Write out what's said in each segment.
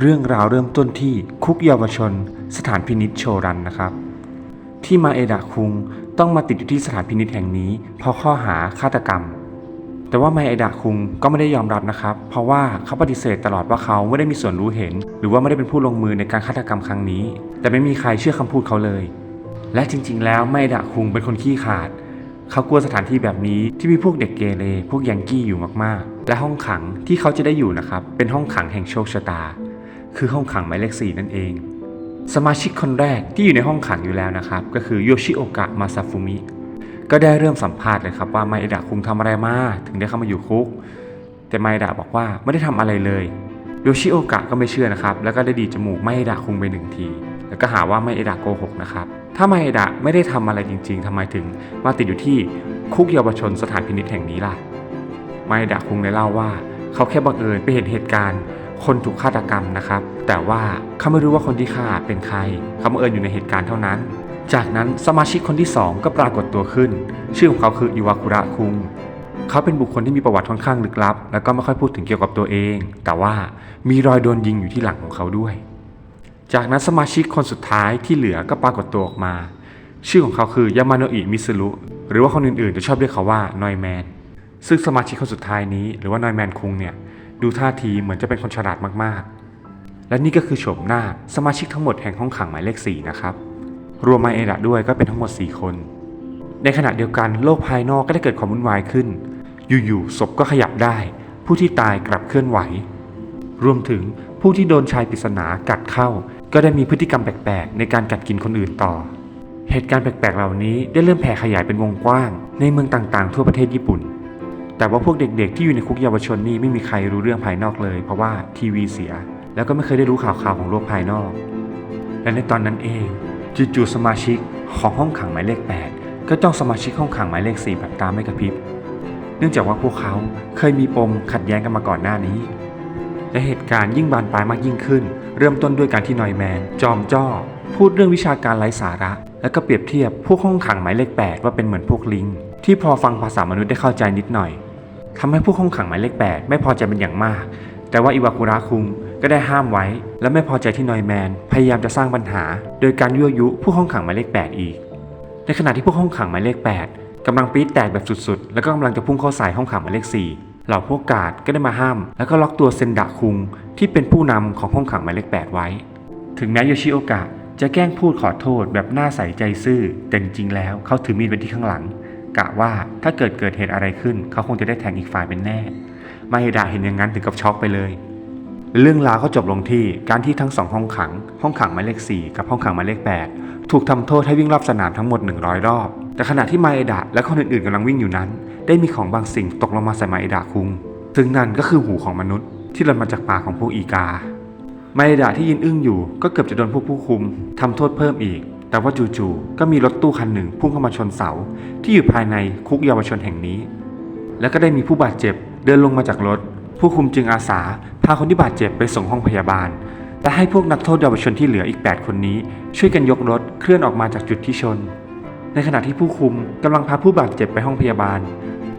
เรื่องราวเริ่มต้นที่คุกเยาวชน สถานพินิจโชรันนะครับ ที่มาเอดะคุงต้องมาติดอยู่ที่สถานพินิจแห่งนี้เพราะข้อหาฆาตกรรม แต่ว่าไมเอดะคุงก็ไม่ได้ยอมรับนะครับ เพราะว่าเขาปฏิเสธตลอดว่าเขาไม่ได้มีส่วนรู้เห็น หรือว่าไม่ได้เป็นผู้ลงมือในการฆาตกรรมครั้งนี้ แต่ไม่มีใครเชื่อคำพูดเขาเลย และจริง ๆ แล้วไมเอดะคุงเป็นคนขี้ขาดเขากลัวสถานที่แบบนี้ที่มีพวกเด็กเกเรพวกยังกี้อยู่มากๆ และห้องขังที่เขาจะได้อยู่นะครับเป็นห้องขังแห่งโชคชะตา คือห้องขังหมายเลขสี่นั่นเอง สมาชิกคนแรกที่อยู่ในห้องขังอยู่แล้วนะครับ ก็คือโยชิโอกะมาซาฟุมิก็ได้เริ่มสัมภาษณ์เลยครับว่าไมเอดะคุงทำอะไรมาถึงได้เข้ามาอยู่คุก แต่ไมเอดะบอกว่าไม่ได้ทำอะไรเลยโยชิโอกะก็ไม่เชื่อนะครับ แล้วก็ได้ดีดจมูกไมเอดะคุงไปหนึ่งที แล้วก็หาว่าไมเอดะโกหกนะครับถ้าไมเอดะไม่ได้ทำอะไรจริง ๆทำไมถึงมาติดอยู่ที่คุกเยาวชนสถานพินิจแห่งนี้ล่ะไมเอดะคุงได้เล่าว่า เขาแค่บังเอิญไปเห็นเหตุการณ์ คนถูกฆาตกรรมนะครับ แต่ว่าเขาไม่รู้ว่าคนที่ฆ่าเป็นใคร เขาบังเอิญอยู่ในเหตุการณ์เท่านั้น จากนั้นสมาชิกคนที่สองก็ปรากฏตัวขึ้น ชื่อของเขาคืออิวาคุระคุงเขาเป็นบุคคลที่มีประวัติค่อนข้างลึกลับ แล้วก็ไม่ค่อยพูดถึงเกี่ยวกับตัวเอง แต่ว่ามีรอยโดนยิงอยู่ที่หลังของเขาด้วย จากนั้นสมาชิกคนสุดท้ายที่เหลือก็ปรากฏตัวออกมา ชื่อของเขาคือยามาโนอิมิสุรุหรือว่าคนอื่นๆจะชอบเรียกเขาว่านอยแมนซึ่งสมาชิกคนสุดท้ายนี้หรือว่านอยแมนคุงเนี่ย ดูท่าทีเหมือนจะเป็นคนฉลาดมากๆ และนี่ก็คือโฉมหน้าสมาชิกทั้งหมดแห่งห้องขังหมายเลข 4 นะครับ รวมมาเอดะด้วยก็เป็นทั้งหมด 4 คน ในขณะเดียวกันโลกภายนอกก็ได้เกิดความวุ่นวายขึ้น อยู่ๆศพก็ขยับได้ ผู้ที่ตายกลับเคลื่อนไหว รวมถึงผู้ที่โดนชายปริศนากัดเข้า ก็ได้มีพฤติกรรมแปลกๆ ในการกัดกินคนอื่นต่อ เหตุการณ์แปลกๆ เหล่านี้ได้เริ่มแผ่ขยายเป็นวงกว้าง ในเมืองต่างๆ ทั่วประเทศญี่ปุ่น แต่ว่าพวกเด็กๆ ที่อยู่ในคุกเยาวชนนี่ไม่มีใครรู้เรื่องภายนอกเลย เพราะว่าทีวีเสีย แล้วก็ไม่เคยได้รู้ข่าวๆของโลกภายนอก และในตอนนั้นเองจู่ๆสมาชิกของห้องขังหมายเลข 8 ก็จ้องสมาชิกห้องขังหมายเลข4แบบตามไม่กระพริบ เนื่องจากว่าพวกเขาเคยมีปมขัดแย้งกันมาก่อนหน้านี้ และเหตุการณ์ยิ่งบานปลายมากยิ่งขึ้น เริ่มต้นด้วยการที่นอยแมน จอมจ้อ พูดเรื่องวิชาการไร้สาระ แล้วก็เปรียบเทียบพวกห้องขังหมายเลข 8 ว่าเป็นเหมือนพวกลิงที่พอฟังภาษามนุษย์ได้เข้าใจนิดหน่อย ทำให้พวกห้องขังหมายเลข 8 ไม่พอใจเป็นอย่างมาก แต่ว่าอิวากุระคุงก็ได้ห้ามไว้ และไม่พอใจที่นอยแมน พยายามจะสร้างปัญหา โดยการยั่วยุผู้ห้องขังหมายเลข 8 อีก ในขณะที่พวกห้องขังหมายเลข 8กำลังปี๊ดแตกแบบสุดๆ แล้วก็กำลังจะพุ่งเข้าใส่ห้องขังหมายเลข 4 เหล่าพวกกาดก็ได้มาห้าม แล้วก็ล็อกตัวเซนดะคุงที่เป็นผู้นำของห้องขังหมายเลข 8 ไว้ ถึงแม้โยชิโอกะจะแกล้งพูดขอโทษแบบหน้าใสใจซื่อแต่จริงๆแล้วเขาถือมีดไว้ที่ข้างหลัง กะว่าถ้าเกิดเกิดเหตุอะไรขึ้น เขาคงจะได้แทงอีกฝ่ายเป็นแน่ มาเฮดะเห็นอย่างนั้นถึงกับช็อกไปเลย เรื่องราวก็จบลงที่การที่ทั้งสองห้องขัง ห้องขังหมายเลข 4 กับห้องขังหมายเลข 8 ถูกทำโทษให้วิ่งรอบสนามทั้งหมด 100 รอบ แต่ขณะที่มาเอดะและคนอื่นๆกำลังวิ่งอยู่นั้น ได้มีของบางสิ่งตกลงมาใส่มาเอดะคุง ซึ่งนั่นก็คือหูของมนุษย์ ที่หล่นมาจากปากของพวกอีกามาเอดะที่ยืนอึ้งอยู่ก็เกือบจะโดนพวกผู้คุมทำโทษเพิ่มอีก แต่ว่าจู่ๆก็มีรถตู้คันหนึ่งพุ่งเข้ามาชนเสา ที่อยู่ภายในคุกเยาวชนแห่งนี้ แล้วก็ได้มีผู้บาดเจ็บเดินลงมาจากรถ ผู้คุมจึงอาสา พาคนที่บาดเจ็บไปส่งห้องพยาบาลและให้พวกนักโทษเยาวชนที่เหลืออีก 8 คนนี้ ช่วยกันยกรถเคลื่อนออกมาจากจุดที่ชน ในขณะที่ผู้คุมกำลังพาผู้บาดเจ็บไปห้องพยาบาล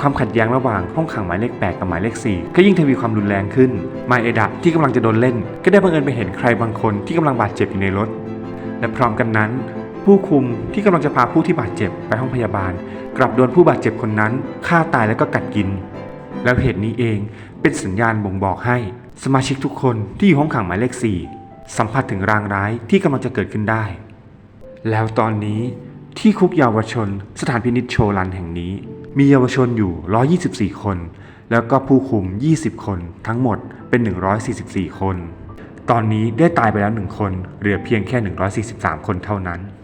ความขัดแย้งระหว่างห้องขังหมายเลข 8 กับหมายเลข 4 ก็ยิ่งทวีความรุนแรงขึ้นมาเอดะที่กำลังจะโดนเล่น ก็ได้บังเอิญไปเห็นใครบางคนที่กำลังบาดเจ็บอยู่ในรถ และพร้อมกันนั้น ผู้คุมที่กำลังจะพาผู้ที่บาดเจ็บไปห้องพยาบาล กลับโดนผู้บาดเจ็บคนนั้นฆ่าตายแล้วก็กัดกิน แล้วเหตุนี้เองเป็นสัญญาณบ่งบอกให้ สมาชิกทุกคนที่อยู่ห้องขังหมายเลข 4 สัมผัสถึงรางร้ายที่กำลังจะเกิดขึ้นได้ แล้วตอนนี้ที่คุกเยาวชนสถานพินิจโชลันแห่งนี้ มีเยาวชนอยู่ 124 คน แล้วก็ผู้คุม 20 คนทั้งหมดเป็น 144 คน ตอนนี้ได้ตายไปแล้วหนึ่งคนเหลือเพียงแค่ 143 คนเท่านั้น